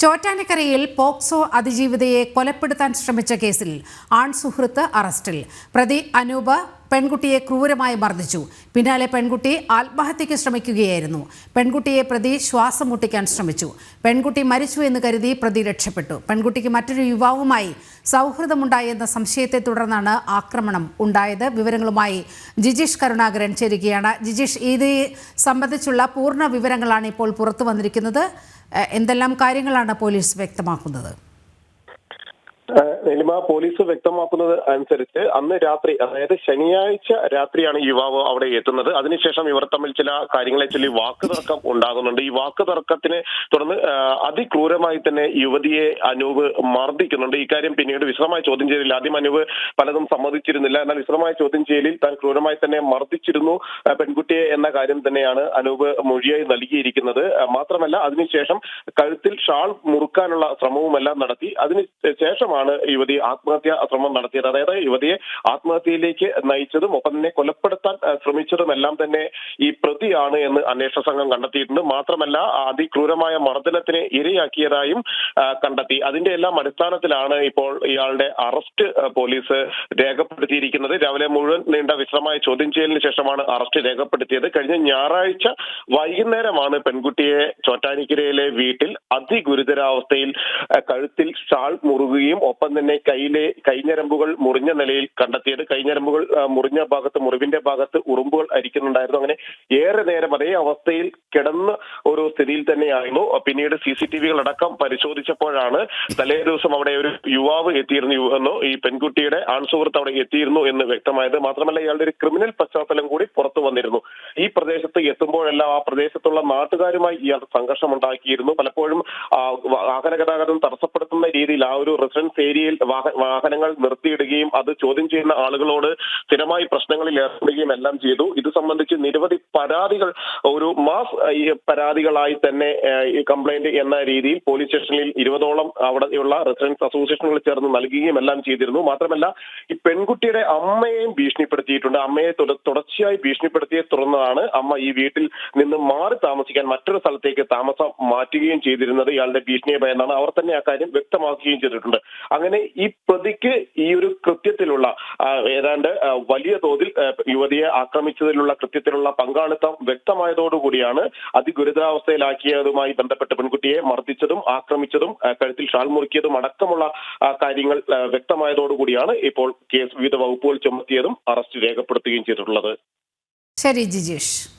ചോറ്റാനിക്കരയിൽ POCSO അതിജീവിതയെ കൊലപ്പെടുത്താൻ ശ്രമിച്ച കേസിൽ ആൺ സുഹൃത്ത് അറസ്റ്റിൽ. പ്രതി അനൂപ് പെൺകുട്ടിയെ ക്രൂരമായി മർദ്ദിച്ചു. പിന്നാലെ പെൺകുട്ടി ആത്മഹത്യയ്ക്ക് ശ്രമിക്കുകയായിരുന്നു. പെൺകുട്ടിയെ പ്രതി ശ്വാസം മുട്ടിക്കാൻ ശ്രമിച്ചു. പെൺകുട്ടി മരിച്ചു എന്ന് കരുതി പ്രതി രക്ഷപ്പെട്ടു. പെൺകുട്ടിക്ക് മറ്റൊരു യുവാവുമായി സൗഹൃദമുണ്ടായെന്ന സംശയത്തെ തുടർന്നാണ് ആക്രമണം ഉണ്ടായത്. വിവരങ്ങളുമായി ജിജീഷ് കരുണാകരൻ ചേരുകയാണ്. ജിജീഷ് ഇത് സംബന്ധിച്ചുള്ള പൂർണ വിവരങ്ങളാണ് ഇപ്പോൾ പുറത്തു വന്നിരിക്കുന്നത്. എന്തെല്ലാം കാര്യങ്ങളാണ് പോലീസ് വ്യക്തമാക്കുന്നത്? നിലിമ പോലീസ് വ്യക്തമാക്കുന്നത് അനുസരിച്ച് അന്ന് രാത്രി അതായത് ശനിയാഴ്ച രാത്രിയാണ് യുവാവ് അവിടെ എത്തുന്നത്. അതിനുശേഷം ഇവർ തമ്മിൽ ചില കാര്യങ്ങളെ ചൊല്ലി വാക്ക് തർക്കം ഉണ്ടാകുന്നുണ്ട്. ഈ വാക്ക് തർക്കത്തിന് തുടർന്ന് അതിക്രൂരമായി തന്നെ യുവതിയെ അനൂപ് മർദ്ദിക്കുന്നുണ്ട്. ഇക്കാര്യം പിന്നീട് വിശദമായി ചോദ്യം ചെയ്തില്ല. ആദ്യം അനൂപ് പലതും സമ്മതിച്ചിരുന്നില്ല. എന്നാൽ വിശദമായ ചോദ്യം ചെയ്യലിൽ താൻ ക്രൂരമായി തന്നെ മർദ്ദിച്ചിരുന്നു പെൺകുട്ടിയെ എന്ന കാര്യം തന്നെയാണ് അനൂപ് മൊഴിയായി നൽകിയിരിക്കുന്നത്. മാത്രമല്ല അതിനുശേഷം കഴുത്തിൽ ഷാൾ മുറുക്കാനുള്ള ശ്രമവുമെല്ലാം നടത്തി. അതിന് ശേഷമാണ് യുവതി ആത്മഹത്യാ ശ്രമം നടത്തിയത്. അതായത് യുവതിയെ ആത്മഹത്യയിലേക്ക് നയിച്ചതും ഒപ്പം തന്നെ കൊലപ്പെടുത്താൻ ശ്രമിച്ചതും ശ്രമിച്ചതുമെല്ലാം തന്നെ ഈ പ്രതിയാണ് എന്ന് അന്വേഷണ സംഘം കണ്ടെത്തിയിട്ടുണ്ട്. മാത്രമല്ല അതിക്രൂരമായ മർദ്ദനത്തിന് ഇരയാക്കിയതായും കണ്ടെത്തി. അതിന്റെ എല്ലാം അടിസ്ഥാനത്തിലാണ് ഇപ്പോൾ ഇയാളുടെ അറസ്റ്റ് പോലീസ് രേഖപ്പെടുത്തിയിരിക്കുന്നത്. രാവിലെ മുഴുവൻ നീണ്ട വിശദമായ ചോദ്യം ചെയ്യലിന് ശേഷമാണ് അറസ്റ്റ് രേഖപ്പെടുത്തിയത്. കഴിഞ്ഞ ഞായറാഴ്ച വൈകുന്നേരമാണ് പെൺകുട്ടിയെ ചോറ്റാനിക്കരയിലെ വീട്ടിൽ അതിഗുരുതരാവസ്ഥയിൽ കഴുത്തിൽ ഷാൾ മുറുകുകയും ഒപ്പം തന്നെ കയ്യിലെ കൈഞ്ഞരമ്പുകൾ മുറിഞ്ഞ നിലയിൽ കണ്ടെത്തിയത്. കൈഞ്ഞരമ്പുകൾ മുറിഞ്ഞ ഭാഗത്ത് മുറിവിന്റെ ഭാഗത്ത് ഉറുമ്പുകൾ അരിക്കുന്നുണ്ടായിരുന്നു. അങ്ങനെ ഏറെ നേരം അതേ അവസ്ഥയിൽ കിടന്ന ഒരു സ്ഥിതിയിൽ തന്നെയായിരുന്നു. പിന്നീട് സി സി ടി വികൾ അടക്കം പരിശോധിച്ചപ്പോഴാണ് തലേ ദിവസം അവിടെ ഒരു യുവാവ് എത്തിയിരുന്നു എന്നോ ഈ പെൺകുട്ടിയുടെ ആൺസുഹൃത്ത് അവിടെ എത്തിയിരുന്നു എന്ന് വ്യക്തമായത്. മാത്രമല്ല ഇയാളുടെ ഒരു ക്രിമിനൽ പശ്ചാത്തലം കൂടി പുറത്തു വന്നിരുന്നു. ഈ പ്രദേശത്ത് എത്തുമ്പോഴെല്ലാം ആ പ്രദേശത്തുള്ള നാട്ടുകാരുമായി ഇയാൾ സംഘർഷം ഉണ്ടാക്കിയിരുന്നു പലപ്പോഴും വാഹന ഗതാഗതം തടസ്സപ്പെടുത്തുന്ന രീതിയിൽ ആ ഒരു റെസിഡൻസ് ഏരിയയിൽ വാഹ- വാഹനങ്ങൾ നിർത്തിയിടുകയും അത് ചോദ്യം ചെയ്യുന്ന ആളുകളോട് സ്ഥിരമായി പ്രശ്നങ്ങളിൽ ഏർപ്പെടുകയും എല്ലാം ചെയ്തു. ഇത് സംബന്ധിച്ച് നിരവധി പരാതികൾ ഒരു മാസ് പരാതികളായി തന്നെ കംപ്ലൈന്റ് എന്ന രീതിയിൽ പോലീസ് സ്റ്റേഷനിൽ ഇരുപതോളം അവിടെയുള്ള റെസിഡൻസ് അസോസിയേഷനുകൾ ചേർന്ന് നൽകുകയും എല്ലാം ചെയ്തിരുന്നു. മാത്രമല്ല ഈ പെൺകുട്ടിയുടെ അമ്മയെയും ഭീഷണിപ്പെടുത്തിയിട്ടുണ്ട്. അമ്മയെ തുടർച്ചയായി ഭീഷണിപ്പെടുത്തിയെ തുടർന്നാണ് അമ്മ ഈ വീട്ടിൽ നിന്ന് മാറി താമസിക്കാൻ മറ്റൊരു സ്ഥലത്തേക്ക് താമസം മാറ്റുകയും ചെയ്തിരുന്നത്. ഇയാളുടെ ഭീഷണിയെ ഭയന്നാണ്. അവർ തന്നെ ആ കാര്യം വ്യക്തമാക്കുകയും ചെയ്തിട്ടുണ്ട്. അങ്ങനെ ഈ പ്രതിക്ക് ഈ ഒരു കൃത്യത്തിലുള്ള ഏതാണ്ട് വലിയ തോതിൽ യുവതിയെ ആക്രമിച്ചതിലുള്ള കൃത്യത്തിലുള്ള പങ്കാളിത്തം വ്യക്തമായതോടുകൂടിയാണ് അതിഗുരുതരാവസ്ഥയിലാക്കിയതുമായി ബന്ധപ്പെട്ട പെൺകുട്ടിയെ മർദ്ദിച്ചതും ആക്രമിച്ചതും കഴുത്തിൽ ഷാൾ മുറുക്കിയതും അടക്കമുള്ള കാര്യങ്ങൾ വ്യക്തമായതോടുകൂടിയാണ് ഇപ്പോൾ കേസ് വിവിധ വകുപ്പുകൾ ചുമത്തിയതും അറസ്റ്റ് രേഖപ്പെടുത്തുകയും ചെയ്തിട്ടുള്ളത്. ശരി ജിജീഷ്.